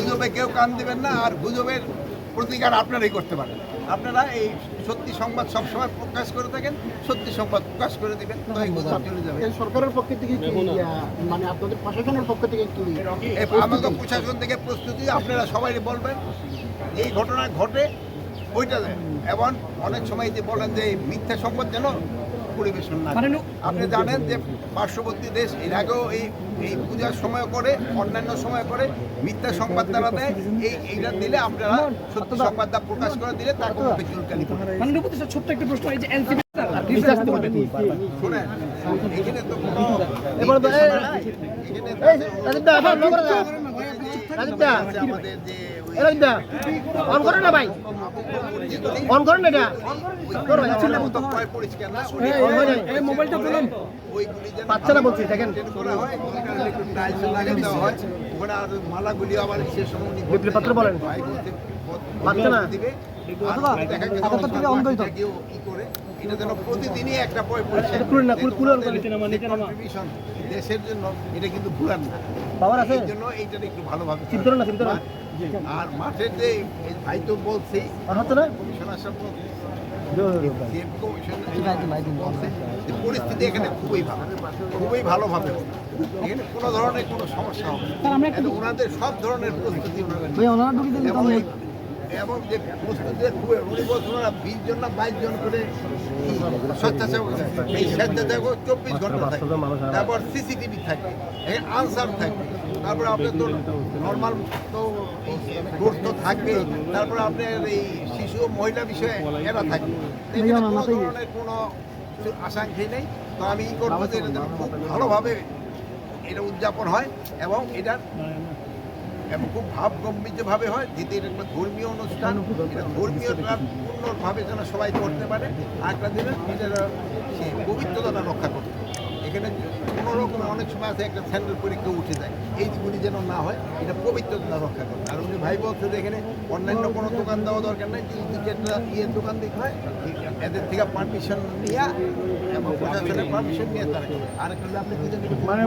গুজবে কেউ কান দিবেন না আর গুজবের প্রতিকার আপনারাই করতে পারেন। আপনারা এই সত্যি সংবাদ সবসময় প্রকাশ করে থাকেন সত্যি সংবাদ প্রকাশ করে দিবেন তো এই গুজব চলে যাবে। সরকারের পক্ষ থেকে মানে আপনাদের প্রশাসনের পক্ষ থেকে কি এই আমাদের প্রশাসন থেকে প্রস্তুতি আপনারা সবাই বলবেন এই ঘটনা ঘটে ওইটা দেন। এবং অনেক সময় যে বলেন যে মিথ্যা সংবাদ যেন পরিবেশন না আপনি জানেন যে পার্শ্ববর্তী দেশ এর আগেও এই এই পূজার সময় করে অন্যান্য সময় করে মিথ্যা সংবাদ দ্বারা দেয়। এই এইটা দিলে আপনারা সত্য সংবাদটা প্রকাশ করে দিলে তার কোনো চুলকানি করবে না। মাননীয় উপদেষ্টা ছোট্ট একটা প্রশ্ন এই যে এনসিপি শোনেন এখানে তো অন করেন না ভাই। অন করেন না এটা। মোবাইলটা পেলাম ওইগুলি যেন বাচ্চা না বলছি দেখেন। maintain করা হয়, ওখানে একটু tiles লাগিয়ে দেওয়া হয়, ওখানে আর মালাগুলি আবার সে সময় উনি বিপ্লব পাত্র বলেন। বাচ্চা না? দেখা করে, এটা যেন প্রতিদিনই একটা contribution দেশের জন্য এটা কিন্তু ভুলান না। বাবার আছে? এই জন্য এইটা একটু ভালোভাবে আর মাঠের যে ভাই তো কমিশনার সাহেব বলছে, পরিস্থিতি এখানে খুবই ভালো খুবই ভালোভাবে। এখানে কোনো ধরনের কোনো সমস্যা হবে ওনাদের সব ধরনের প্রস্তুতি ওনারা। এবং যে খুবই উনি বলছেন বিশ জন না বাইশ জন করে স্বেচ্ছাসেবক এই চব্বিশ ঘণ্টা থাকে। তারপর সিসিটিভি থাকবে আনসার থাকবে তারপরে আপনার তো নর্মাল তো তো থাকবে তারপরে আপনার এই শিশু মহিলা বিষয়ে এরা থাকবে কোনো ধরনের কোনো কিছু আশঙ্কাই নেই। তো আমি ই করব যে খুব ভালোভাবে এটা উদযাপন হয় এবং এটার এবং খুব ভাব গম্ভীর্যভাবে হয় এটা একটা ধর্মীয় অনুষ্ঠান এটা ধর্মীয়টা পূর্ণভাবে যেন সবাই করতে পারে আর একটা দিনে এটার সেই পবিত্রতাটা রক্ষা করতে এখানে কোনো রকম অনেক সময় আছে একটা স্যান্ডেল পরীক্ষা উঠে যায়। এইগুলি যেন না হয় এটা পবিত্রতা রক্ষা করতে আর উনি ভাই বলছে যে এখানে অন্যান্য কোনো দোকান দেওয়া দরকার নেই যেটা ইয়ের দোকান দিতে হয় এদের থেকে পারমিশন নিয়ে এবং প্রশাসনের পারমিশন নিয়ে তারা আর একটা আপনি মানে